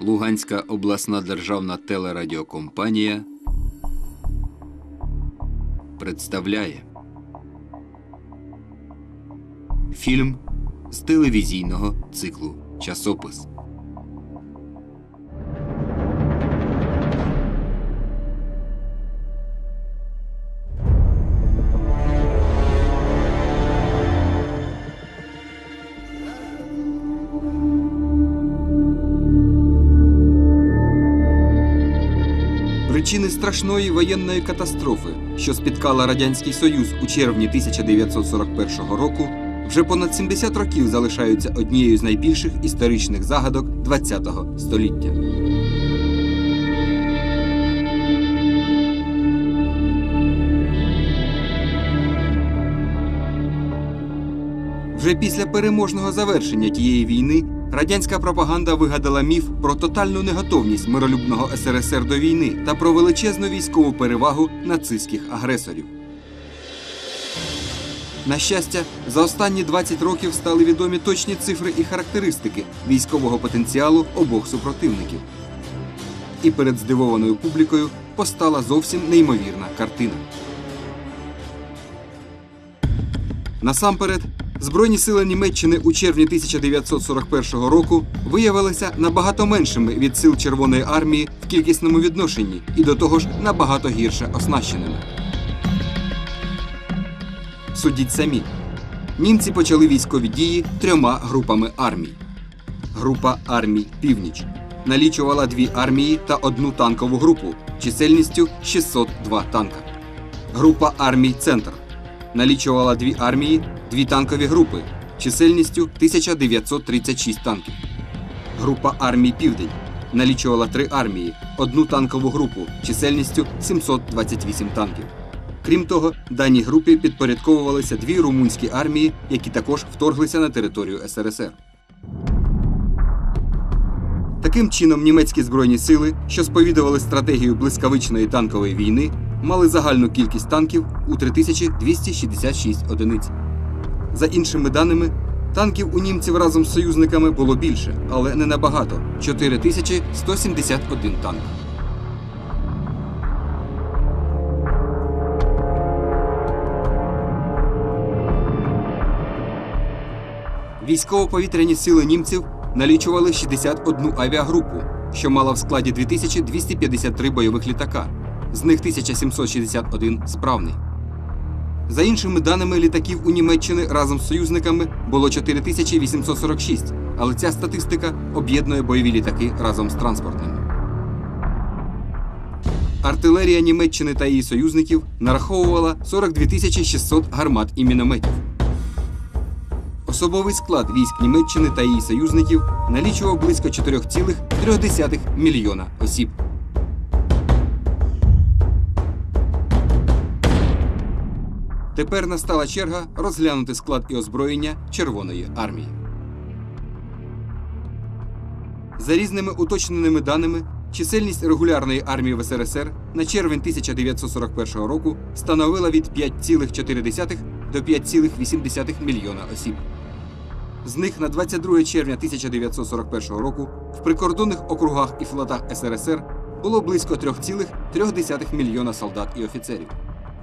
Луганська обласна державна телерадіокомпанія представляє фільм з телевізійного циклу Часопис. Страшної воєнної катастрофи, що спіткала Радянський Союз у червні 1941 року, вже понад 70 років залишаються однією з найбільших історичних загадок ХХ століття. Вже після переможного завершення тієї війни радянська пропаганда вигадала міф про тотальну неготовність миролюбного СРСР до війни та про величезну військову перевагу нацистських агресорів. На щастя, за останні 20 років стали відомі точні цифри і характеристики військового потенціалу обох супротивників. І перед здивованою публікою постала зовсім неймовірна картина. Насамперед, Збройні сили Німеччини у червні 1941 року виявилися набагато меншими від сил Червоної армії в кількісному відношенні і до того ж набагато гірше оснащеними. Судіть самі. Німці почали військові дії трьома групами армій. Група армій Північ налічувала дві армії та одну танкову групу чисельністю 602 танка. Група армій Центр налічувала дві армії, дві танкові групи чисельністю 1936 танків. Група армій Південь налічувала три армії, одну танкову групу чисельністю 728 танків. Крім того, даній групі підпорядковувалися дві румунські армії, які також вторглися на територію СРСР. Таким чином, німецькі збройні сили, що сповідували стратегію блискавичної танкової війни, мали загальну кількість танків у 3266 одиниць. За іншими даними, танків у німців разом з союзниками було більше, але не набагато 4171 танк. Військово-повітряні сили німців налічували 61 авіагрупу, що мала в складі 2253 бойових літака, з них 1761 справний. За іншими даними, літаків у Німеччини разом з союзниками було 4846, але ця статистика об'єднує бойові літаки разом з транспортними. Артилерія Німеччини та її союзників нараховувала 42 600 гармат і мінометів. Особовий склад військ Німеччини та її союзників налічував близько 4,3 мільйона осіб. Тепер настала черга розглянути склад і озброєння Червоної армії. За різними уточненими даними, чисельність регулярної армії в СРСР на червень 1941 року становила від 5,4 до 5,8 мільйона осіб. З них на 22 червня 1941 року в прикордонних округах і флотах СРСР було близько 3,3 мільйона солдат і офіцерів.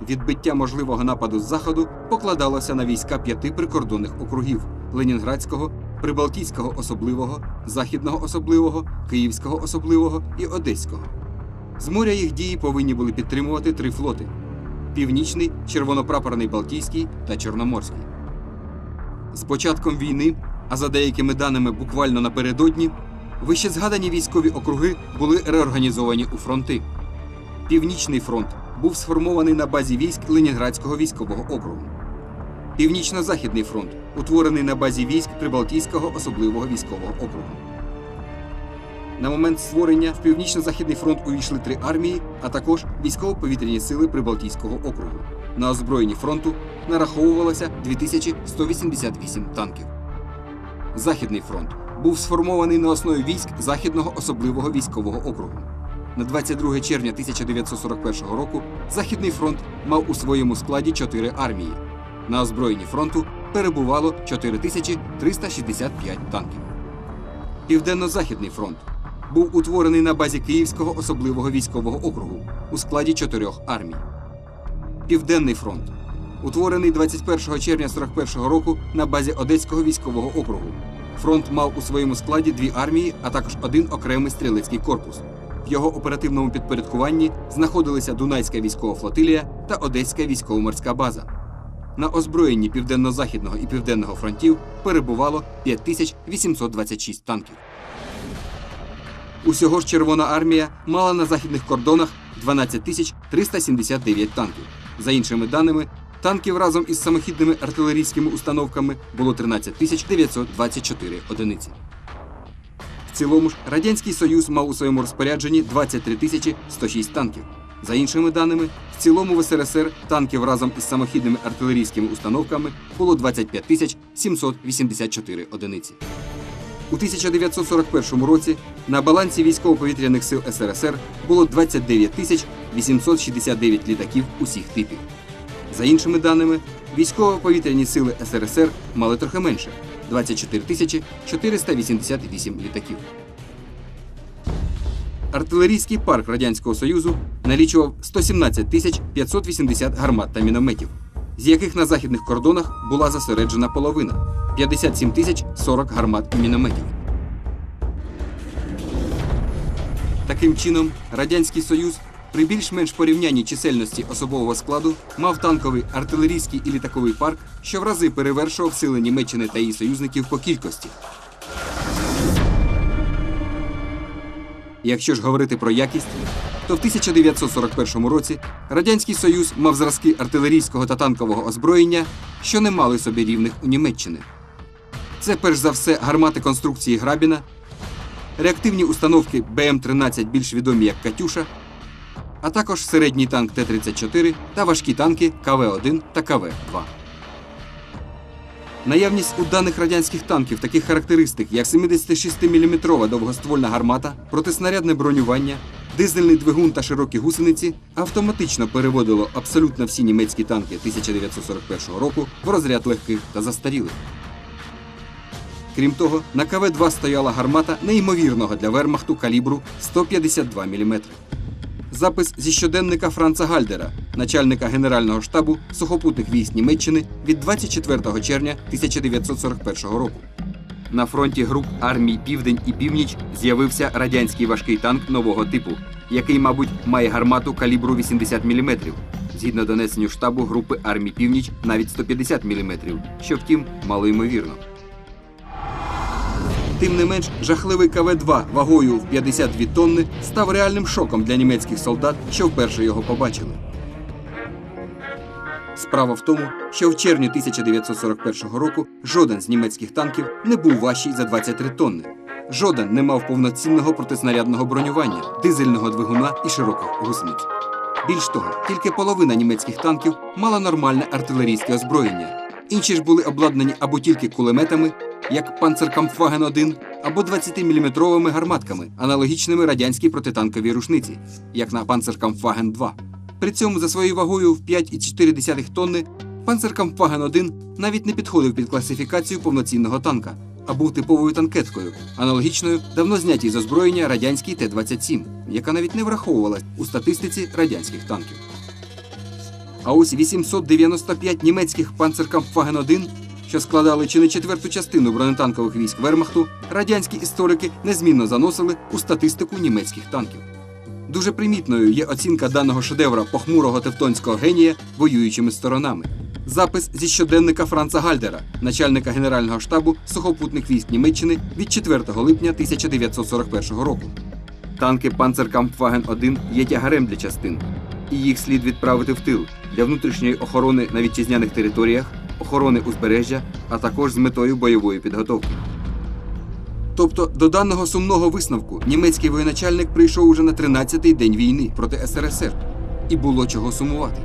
Відбиття можливого нападу з заходу покладалося на війська п'яти прикордонних округів Ленінградського, Прибалтійського особливого, Західного особливого, Київського особливого і Одеського. З моря їх дії повинні були підтримувати три флоти: Північний, Червонопрапорний Балтійський та Чорноморський. З початком війни, а за деякими даними буквально напередодні, вище згадані військові округи були реорганізовані у фронти. Північний фронт був сформований на базі військ Ленінградського військового округу. Північно-Західний фронт утворений на базі військ Прибалтійського особливого військового округу. На момент створення в Північно-Західний фронт увійшли три армії, а також військово-повітряні сили Прибалтійського округу. На озброєнні фронту нараховувалося 2188 танків. Західний фронт був сформований на основі військ Західного особливого військового округу. На 22 червня 1941 року Західний фронт мав у своєму складі чотири армії. На озброєнні фронту перебувало 4365 танків. Південно-Західний фронт був утворений на базі Київського особливого військового округу у складі чотирьох армій. Південний фронт утворений 21 червня 41 року на базі Одеського військового округу. Фронт мав у своєму складі дві армії, а також один окремий стрілецький корпус. В його оперативному підпорядкуванні знаходилися Дунайська військова флотилія та Одеська військово-морська база. На озброєнні південно-західного і південного фронтів перебувало 5826 танків. Усього ж Червона армія мала на західних кордонах 12 379 танків. За іншими даними, танків разом із самохідними артилерійськими установками було 13 924 одиниці. Цілому ж Радянський Союз мав у своєму розпорядженні 23 тисячі 106 танків. За іншими даними, в цілому в СРСР танків разом із самохідними артилерійськими установками було 25 784 одиниці. У 1941 році на балансі військово-повітряних сил СРСР було 29 тисяч 869 літаків усіх типів. За іншими даними, військово-повітряні сили СРСР мали трохи менше 24 тисячі 488 літаків. Артилерійський парк Радянського Союзу налічував 117 тисяч 580 гармат та мінометів, з яких на західних кордонах була зосереджена половина 57 тисяч 40 гармат і мінометів. Таким чином, Радянський Союз при більш-менш порівнянні чисельності особового складу мав танковий, артилерійський і літаковий парк, що в рази перевершував сили Німеччини та її союзників по кількості. Якщо ж говорити про якість, то в 1941 році Радянський Союз мав зразки артилерійського та танкового озброєння, що не мали собі рівних у Німеччини. Це перш за все гармати конструкції Грабіна, реактивні установки БМ-13 більш відомі як Катюша, а також середній танк Т-34 та важкі танки КВ-1 та КВ-2. Наявність у даних радянських танків таких характеристик, як 76-мм довгоствольна гармата, протиснарядне бронювання, дизельний двигун та широкі гусениці автоматично переводило абсолютно всі німецькі танки 1941 року в розряд легких та застарілих. Крім того, на КВ-2 стояла гармата неймовірного для вермахту калібру 152 мм. Запис зі щоденника Франца Гальдера, начальника Генерального штабу сухопутних військ Німеччини від 24 червня 1941 року. На фронті груп армій Південь і Північ з'явився радянський важкий танк нового типу, який, мабуть, має гармату калібру 80 мм. Згідно донесенню штабу групи армій Північ навіть 150 мм, що втім малоймовірно. Тим не менш, жахливий КВ-2 вагою в 52 тонни став реальним шоком для німецьких солдат, що вперше його побачили. Справа в тому, що в червні 1941 року жоден з німецьких танків не був важчий за 23 тонни. Жоден не мав повноцінного протиснарядного бронювання, дизельного двигуна і широких гусениць. Більш того, тільки половина німецьких танків мала нормальне артилерійське озброєння. Інші ж були обладнані або тільки кулеметами, як Панцеркампфаген 1 або 20-мм гарматками, аналогічними радянській протитанковій рушниці, як на Панцеркампфаген 2. При цьому за своєю вагою в 5,4 тонни Панцеркампфаген 1 навіть не підходив під класифікацію повноцінного танка, а був типовою танкеткою, аналогічною давно знятій з озброєння радянській Т-27, яка навіть не враховувалась у статистиці радянських танків. А ось 895 німецьких Панцеркампфаген 1 що складали чи не четверту частину бронетанкових військ Вермахту, радянські історики незмінно заносили у статистику німецьких танків. Дуже примітною є оцінка даного шедевра похмурого тевтонського генія воюючими сторонами. Запис зі щоденника Франца Гальдера, начальника Генерального штабу сухопутних військ Німеччини від 4 липня 1941 року. Танки Панцеркампфаген 1 є тягарем для частин, і їх слід відправити в тил для внутрішньої охорони на вітчизняних територіях, охорони узбережжя, а також з метою бойової підготовки. Тобто до даного сумного висновку німецький воєначальник прийшов уже на 13-й день війни проти СРСР, і було чого сумувати.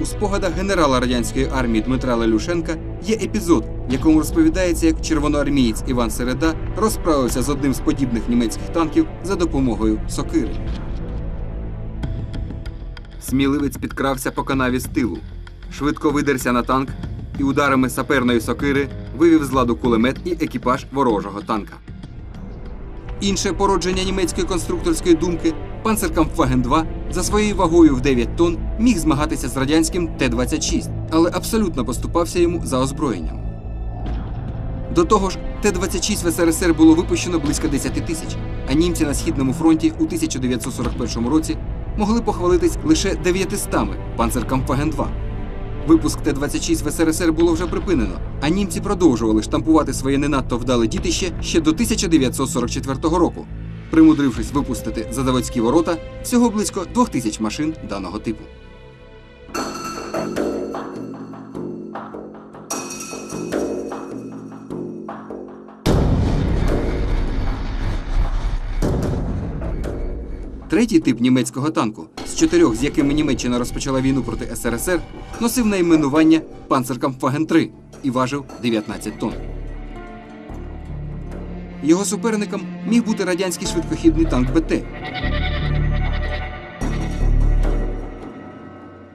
У спогадах генерала радянської армії Дмитра Лелюшенка є епізод, в якому розповідається, як червоноармієць Іван Середа розправився з одним з подібних німецьких танків за допомогою сокири. Сміливець підкрався по канаві з тилу, швидко видерся на танк і ударами саперної сокири вивів з ладу кулемет і екіпаж ворожого танка. Інше породження німецької конструкторської думки Панцеркампфаген 2 за своєю вагою в 9 тонн міг змагатися з радянським Т-26, але абсолютно поступався йому за озброєнням. До того ж, Т-26 в СРСР було випущено близько 10 тисяч, а німці на східному фронті у 1941 році могли похвалитись лише 900 Панцеркампфаген 2. Випуск Т-26 в СРСР було вже припинено, а німці продовжували штампувати своє не надто вдале дітище ще до 1944 року, примудрившись випустити за заводські ворота всього близько 2000 машин даного типу. Третій тип німецького танку, з чотирьох, з якими Німеччина розпочала війну проти СРСР, носив найменування «Панцеркамфаген-3» і важив 19 тонн. Його суперником міг бути радянський швидкохідний танк БТ.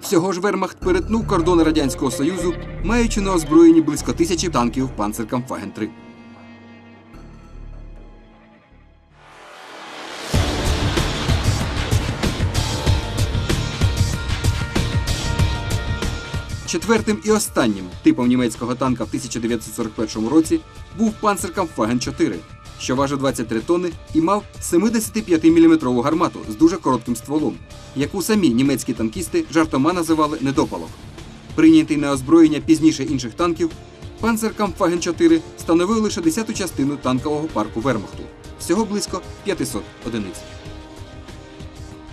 Всього ж Вермахт перетнув кордони Радянського Союзу, маючи на озброєнні близько тисячі танків «Панцеркамфаген-3». Четвертим і останнім типом німецького танка в 1941 році був Панцеркампфаген 4, що важив 23 тонни і мав 75-мм гармату з дуже коротким стволом, яку самі німецькі танкісти жартома називали недопалок. Прийнятий на озброєння пізніше інших танків, Панцеркампфаген 4 становив лише десяту частину танкового парку Вермахту, всього близько 500 одиниць.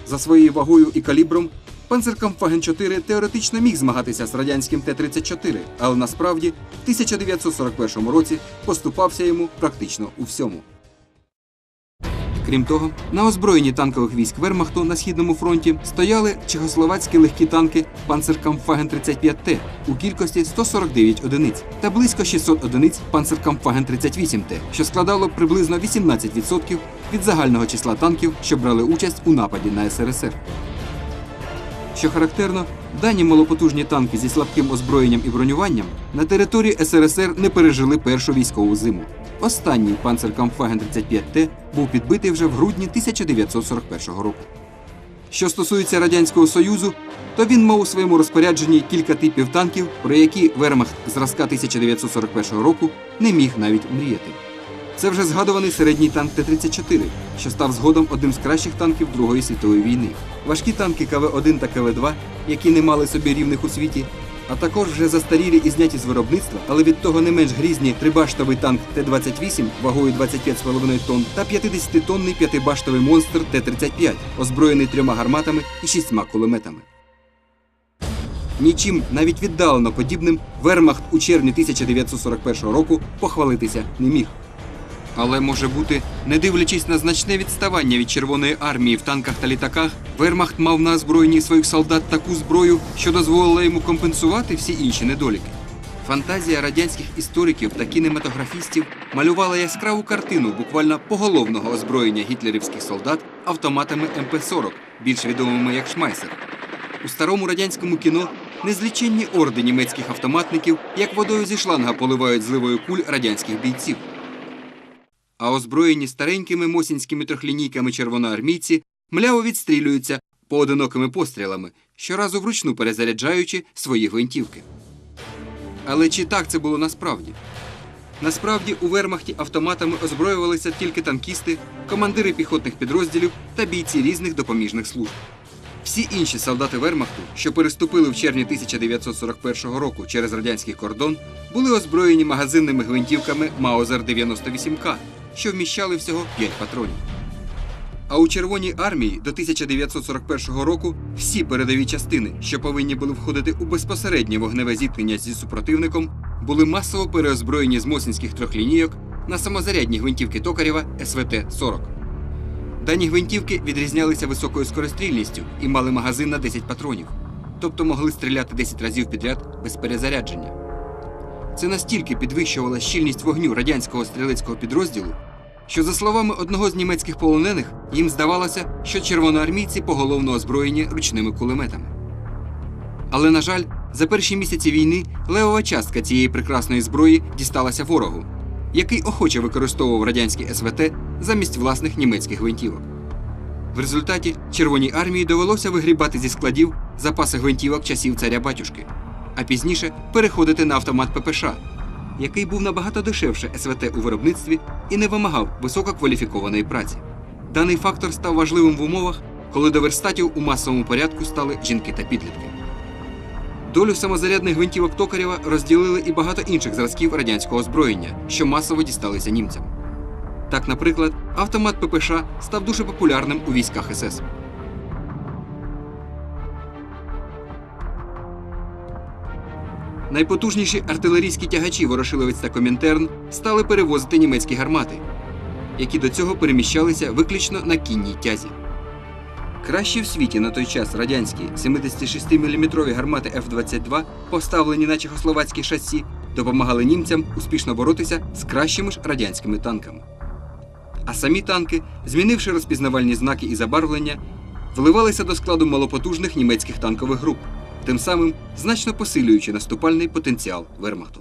За своєю вагою і калібром Панцеркампфаген 4 теоретично міг змагатися з радянським Т-34, але насправді в 1941 році поступався йому практично у всьому. Крім того, на озброєнні танкових військ Вермахту на східному фронті стояли чехословацькі легкі танки Панцеркампфаген 35Т у кількості 149 одиниць та близько 600 одиниць Панцеркампфаген 38Т, що складало приблизно 18% від загального числа танків, що брали участь у нападі на СРСР. Що характерно, дані малопотужні танки зі слабким озброєнням і бронюванням на території СРСР не пережили першу військову зиму. Останній Панцеркампфаген 35Т був підбитий вже в грудні 1941 року. Що стосується Радянського Союзу, то він мав у своєму розпорядженні кілька типів танків, про які Вермахт зразка 1941 року не міг навіть мріяти. Це вже згадуваний середній танк Т-34, що став згодом одним з кращих танків Другої світової війни. Важкі танки КВ-1 та КВ-2, які не мали собі рівних у світі, а також вже застарілі і зняті з виробництва, але від того не менш грізні трибаштовий танк Т-28 вагою 25,5 тонн та 50-тонний п'ятибаштовий монстр Т-35, озброєний трьома гарматами і шістьма кулеметами. Нічим навіть віддалено подібним Вермахт у червні 1941 року похвалитися не міг. Але може бути, не дивлячись на значне відставання від Червоної армії в танках та літаках, Вермахт мав на озброєнні своїх солдат таку зброю, що дозволила йому компенсувати всі інші недоліки. Фантазія радянських істориків та кінематографістів малювала яскраву картину буквально поголовного озброєння гітлерівських солдат автоматами МП-40, більш відомими як Шмайсер. У старому радянському кіно незліченні орди німецьких автоматників, як водою зі шланга поливають зливою куль радянських бійців. А озброєні старенькими мосінськими трьохлінійками червоноармійці мляво відстрілюються поодинокими пострілами, щоразу вручну перезаряджаючи свої гвинтівки. Але чи так це було насправді? Насправді у вермахті автоматами озброювалися тільки танкісти, командири піхотних підрозділів та бійці різних допоміжних служб. Всі інші солдати Вермахту, що переступили в червні 1941 року через радянський кордон, були озброєні магазинними гвинтівками Маузер 98К, що вміщали всього 5 патронів. А у Червоній армії до 1941 року всі передові частини, що повинні були входити у безпосереднє вогневе зіткнення зі супротивником, були масово переозброєні з мосінських трьохлінійок на самозарядні гвинтівки Токарєва СВТ-40. Дані гвинтівки відрізнялися високою скорострільністю і мали магазин на 10 патронів, тобто могли стріляти 10 разів підряд без перезарядження. Це настільки підвищувало щільність вогню радянського стрілецького підрозділу, що, за словами одного з німецьких полонених, їм здавалося, що червоноармійці поголовно озброєні ручними кулеметами. Але, на жаль, за перші місяці війни левова частка цієї прекрасної зброї дісталася ворогу, який охоче використовував радянські СВТ замість власних німецьких гвинтівок. В результаті Червоній армії довелося вигрібати зі складів запаси гвинтівок часів царя батюшки, а пізніше переходити на автомат ППШ, який був набагато дешевше СВТ у виробництві і не вимагав висококваліфікованої праці. Даний фактор став важливим в умовах, коли до верстатів у масовому порядку стали жінки та підлітки. Долю самозарядних гвинтівок Токарєва розділили і багато інших зразків радянського озброєння, що масово дісталися німцям. Так, наприклад, автомат ППШ став дуже популярним у військах СС. Найпотужніші артилерійські тягачі Ворошиловець та Комінтерн стали перевозити німецькі гармати, які до цього переміщалися виключно на кінній тязі. Кращі в світі на той час радянські 76-мм гармати F-22, поставлені на чехословацькі шасі, допомагали німцям успішно боротися з кращими ж радянськими танками. А самі танки, змінивши розпізнавальні знаки і забарвлення, вливалися до складу малопотужних німецьких танкових груп, тим самим значно посилюючи наступальний потенціал Вермахту.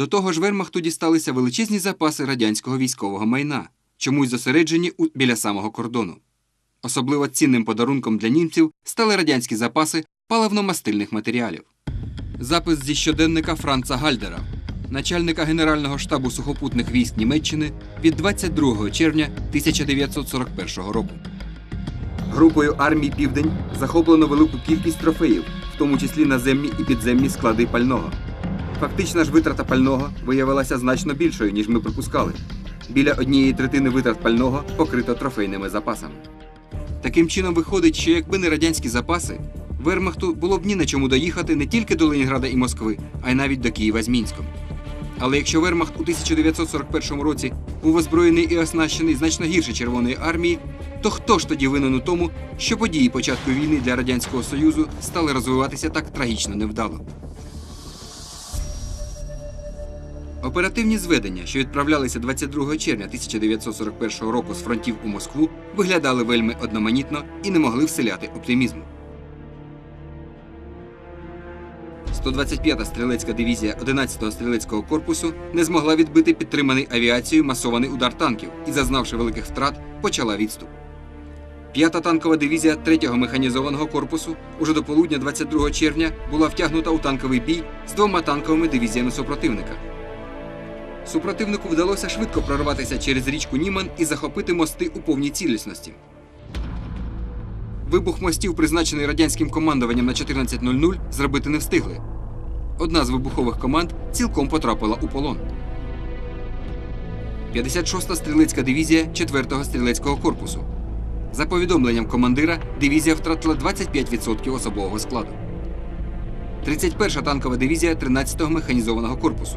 До того ж, Вермахту дісталися величезні запаси радянського військового майна, чомусь зосереджені у- біля самого кордону. Особливо цінним подарунком для німців стали радянські запаси паливно-мастильних матеріалів. Запис зі щоденника Франца Гальдера, начальника Генерального штабу сухопутних військ Німеччини від 22 червня 1941 року. Групою армій Південь захоплено велику кількість трофеїв, в тому числі наземні і підземні склади пального. Фактична ж витрата пального виявилася значно більшою, ніж ми припускали. Біля однієї третини витрат пального покрито трофейними запасами. Таким чином виходить, що якби не радянські запаси, Вермахту було б ні на чому доїхати не тільки до Ленінграда і Москви, а й навіть до Києва з Мінськом. Але якщо Вермахт у 1941 році був озброєний і оснащений значно гірше Червоної армії, то хто ж тоді винен у тому, що події початку війни для Радянського Союзу стали розвиватися так трагічно невдало? Оперативні зведення, що відправлялися 22 червня 1941 року з фронтів у Москву, виглядали вельми одноманітно і не могли вселяти оптимізму. 125-та стрілецька дивізія 11-го стрілецького корпусу не змогла відбити підтриманий авіацією масований удар танків і, зазнавши великих втрат, почала відступ. П'ята танкова дивізія 3-го механізованого корпусу уже до полудня 22 червня була втягнута у танковий бій з двома танковими дивізіями супротивника. Супротивнику вдалося швидко прорватися через річку Німан і захопити мости у повній цілісності. Вибух мостів, призначений радянським командуванням на 14.00, зробити не встигли. Одна з вибухових команд цілком потрапила у полон. 56-та стрілецька дивізія 4-го стрілецького корпусу. За повідомленням командира, дивізія втратила 25% особового складу. 31-ша танкова дивізія 13-го механізованого корпусу.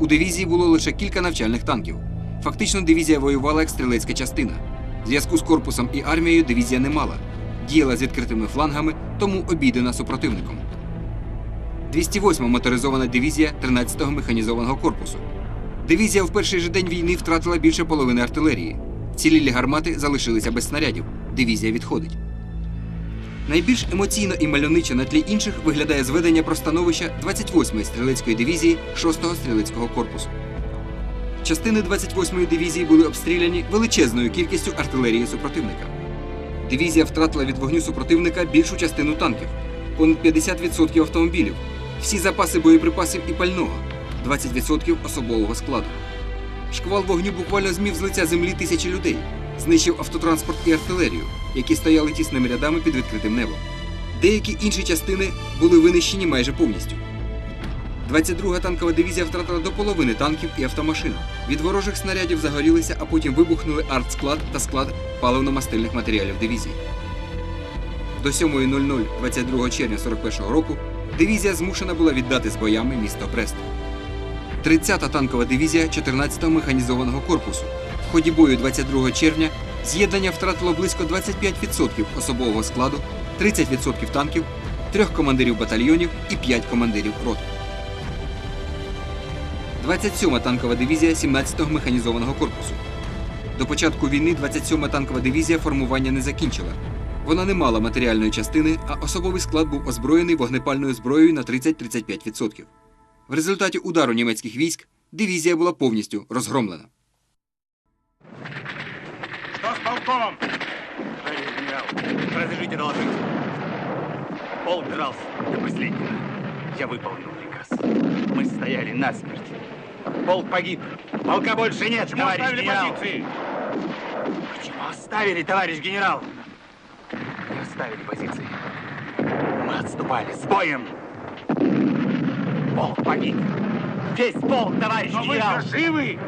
У дивізії було лише кілька навчальних танків. Фактично, дивізія воювала як стрілецька частина. Зв'язку з корпусом і армією дивізія не мала. Діяла з відкритими флангами, тому обійдена супротивником. 208 моторизована дивізія 13-го механізованого корпусу. Дивізія в перший же день війни втратила більше половини артилерії. Цілілі гармати залишилися без снарядів. Дивізія відходить. Найбільш емоційно і мальовниче на тлі інших виглядає зведення про становище 28-ї стрілецької дивізії 6-го стрілецького корпусу. Частини 28-ї дивізії були обстріляні величезною кількістю артилерії супротивника. Дивізія втратила від вогню супротивника більшу частину танків, понад 50% автомобілів, всі запаси боєприпасів і пального, 20% особового складу. Шквал вогню буквально змів з лиця землі тисячі людей, знищив автотранспорт і артилерію, які стояли тісними рядами під відкритим небом. Деякі інші частини були винищені майже повністю. 22-га танкова дивізія втратила до половини танків і автомашин. Від ворожих снарядів загорілися, а потім вибухнули артсклад та склад паливно-мастильних матеріалів дивізії. До 7.00 22 червня 41-го року дивізія змушена була віддати з боями місто Брест. 30-та танкова дивізія 14-го механізованого корпусу. Ході бою 22 червня з'єднання втратило близько 25% особового складу, 30% танків, трьох командирів батальйонів і 5 командирів рот. 27-ма танкова дивізія 17-го механізованого корпусу. До початку війни 27-ма танкова дивізія формування не закінчила. Вона не мала матеріальної частини, а особовий склад був озброєний вогнепальною зброєю на 30-35%. В результаті удару німецьких військ дивізія була повністю розгромлена. Полком? Товарищ генерал, разрешите доложить. Полк дрался до последнего. Я выполнил приказ. Мы стояли насмерть. Полк погиб. Полка больше нет, Почему товарищ оставили генерал. позиции? Почему оставили, товарищ генерал? Не оставили позиции. Мы отступали с боем. Полк погиб. Весь полк, товарищ Но вы генерал. же живы!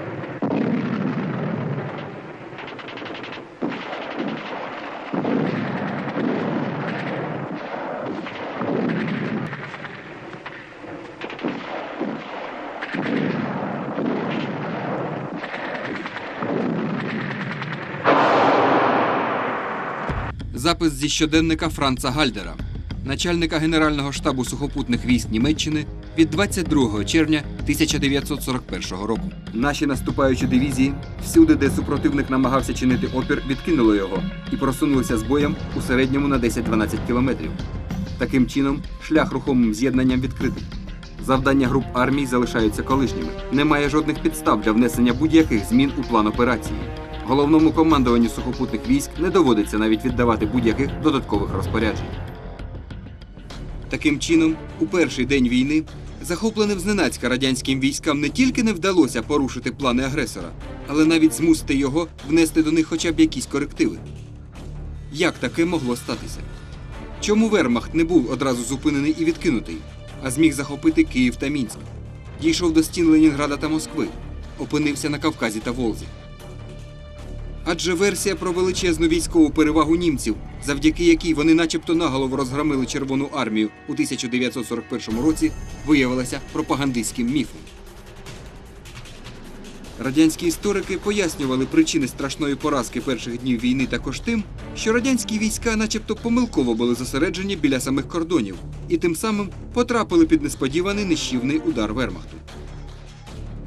Запис зі щоденника Франца Гальдера, начальника Генерального штабу сухопутних військ Німеччини від 22 червня 1941 року. Наші наступаючі дивізії, всюди, де супротивник намагався чинити опір, відкинули його і просунулися з боєм у середньому на 10-12 кілометрів. Таким чином, шлях рухомим з'єднанням відкритий. Завдання груп армій залишаються колишніми. Немає жодних підстав для внесення будь-яких змін у план операції. Головному командуванню сухопутних військ не доводиться навіть віддавати будь-яких додаткових розпоряджень. Таким чином, у перший день війни захопленим зненацька радянським військам не тільки не вдалося порушити плани агресора, але навіть змусити його внести до них хоча б якісь корективи. Як таке могло статися? Чому Вермахт не був одразу зупинений і відкинутий, а зміг захопити Київ та Мінськ? Дійшов до стін Ленінграда та Москви, опинився на Кавказі та Волзі. Адже версія про величезну військову перевагу німців, завдяки якій вони начебто наголову розгромили Червону армію у 1941 році, виявилася пропагандистським міфом. Радянські історики пояснювали причини страшної поразки перших днів війни також тим, що радянські війська начебто помилково були зосереджені біля самих кордонів і тим самим потрапили під несподіваний нищівний удар Вермахту.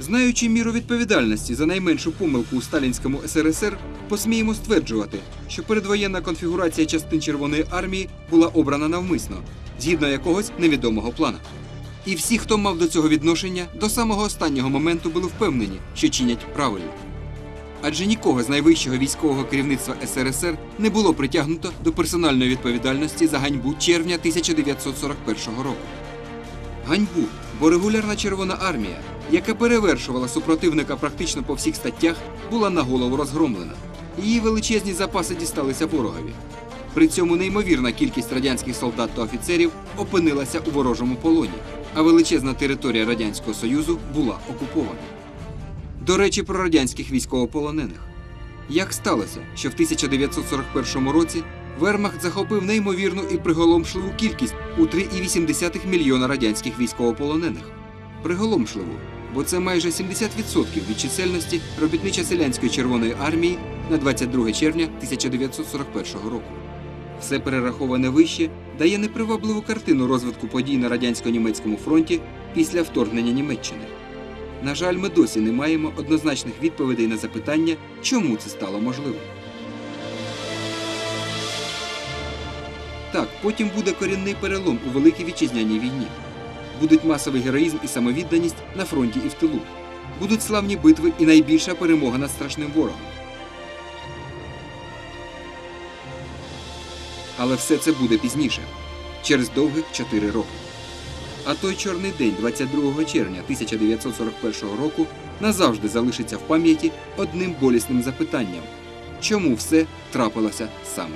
Знаючи міру відповідальності за найменшу помилку у сталінському СРСР, посміємо стверджувати, що передвоєнна конфігурація частин Червоної армії була обрана навмисно, згідно якогось невідомого плана. І всі, хто мав до цього відношення, до самого останнього моменту були впевнені, що чинять правильно. Адже нікого з найвищого військового керівництва СРСР не було притягнуто до персональної відповідальності за ганьбу червня 1941 року. Ганьбу, бо регулярна Червона армія, яка перевершувала супротивника практично по всіх статтях, була на голову розгромлена. Її величезні запаси дісталися ворогові. При цьому неймовірна кількість радянських солдат та офіцерів опинилася у ворожому полоні, а величезна територія Радянського Союзу була окупована. До речі, про радянських військовополонених. Як сталося, що в 1941 році Вермахт захопив неймовірну і приголомшливу кількість у 3,8 мільйона радянських військовополонених? Приголомшливу, бо це майже 70% від чисельності робітничо-селянської Червоної армії на 22 червня 1941 року. Все перераховане вище дає непривабливу картину розвитку подій на радянсько-німецькому фронті після вторгнення Німеччини. На жаль, ми досі не маємо однозначних відповідей на запитання, чому це стало можливим. Так, потім буде корінний перелом у Великій Вітчизняній війні. Будуть масовий героїзм і самовідданість на фронті і в тилу. Будуть славні битви і найбільша перемога над страшним ворогом. Але все це буде пізніше, через довгих 4 роки. А той чорний день, 22 червня 1941 року, назавжди залишиться в пам'яті одним болісним запитанням: чому все трапилося саме?